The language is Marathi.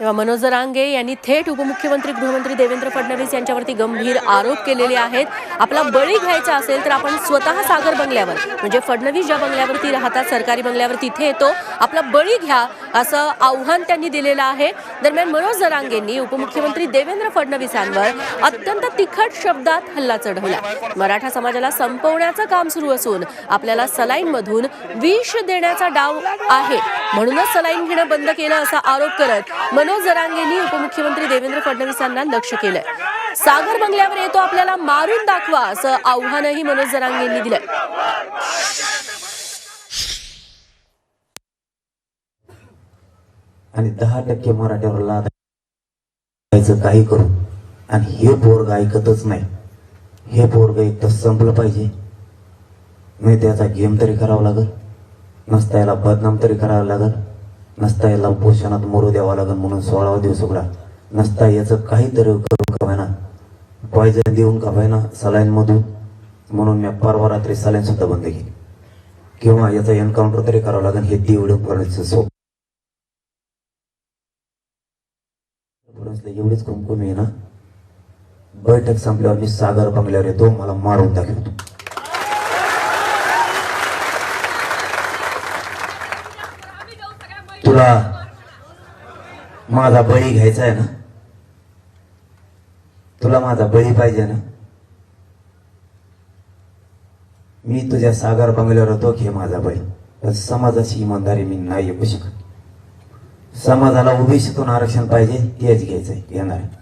तेव्हा मनोज जरांगे यांनी थेट उपमुख्यमंत्री गृहमंत्री देवेंद्र फडणवीस यांच्यावरती गंभीर आरोप केलेले आहेत. आपला बळी घ्यायचा असेल तर आपण स्वतः सागर बंगल्यावर म्हणजे फडणवीस ज्या बंगल्यावरती राहतात सरकारी बंगल्यावर तिथे येतो आपला बळी घ्या असं आव्हान त्यांनी दिलेलं आहे. दरम्यान मनोज जरांगेंनी उपमुख्यमंत्री देवेंद्र फडणवीसांवर अत्यंत तिखट शब्दात हल्ला चढवला. मराठा समाजाला संपवण्याचं काम सुरू असून आपल्याला सलाईनमधून विष देण्याचा डाव आहे. म्हणूनच सलाईन घेणं बंद केलं असा आरोप करत मनोज जरांगेंनी उपमुख्यमंत्री देवेंद्र फडणवीसांना लक्ष केलंय. सागर बंगल्यावर येतो आपल्याला मारून दाखवा असं आव्हानही मनोज जरांगेंनी दिलंय. आणि दहा टक्के मराठ्यावर लादायचं काही करू. आणि हे पोरग ऐकतच नाही. हे पोरग एक तर संपलं पाहिजे. नाही त्याचा गेम तरी करावा लागल. नसता याला बदनाम तरी करावं लागल. नसता याला पोषणात मोरू द्यावा लागेल म्हणून सोळावा दिवस उघडा. नसता याचं काहीतरी करून का ना पॉयझन देऊन का ना सलाईन मधून म्हणून मी परवा रात्री सलाईन सुद्धा बंद केली. किंवा याचा एन्काउंटर तरी करावं लागेल हे देवडं करण्याचं सोप. एवढीच कुमकुम आहे ना? बैठक संपल्यावर मी सागर बंगल्यावर येतो मला मारून दाखवतो तुला माझा बळी घ्यायचा आहे ना? तुला माझा बळी पाहिजे ना? मी तुझ्या सागर बंगल्यावर होतो घे माझा बळी. पण समाजाची इमानदारी मी नाही येऊ शकत. समाजाला ओबीसीतून आरक्षण पाहिजे तेच घ्यायचंय घेणार आहे.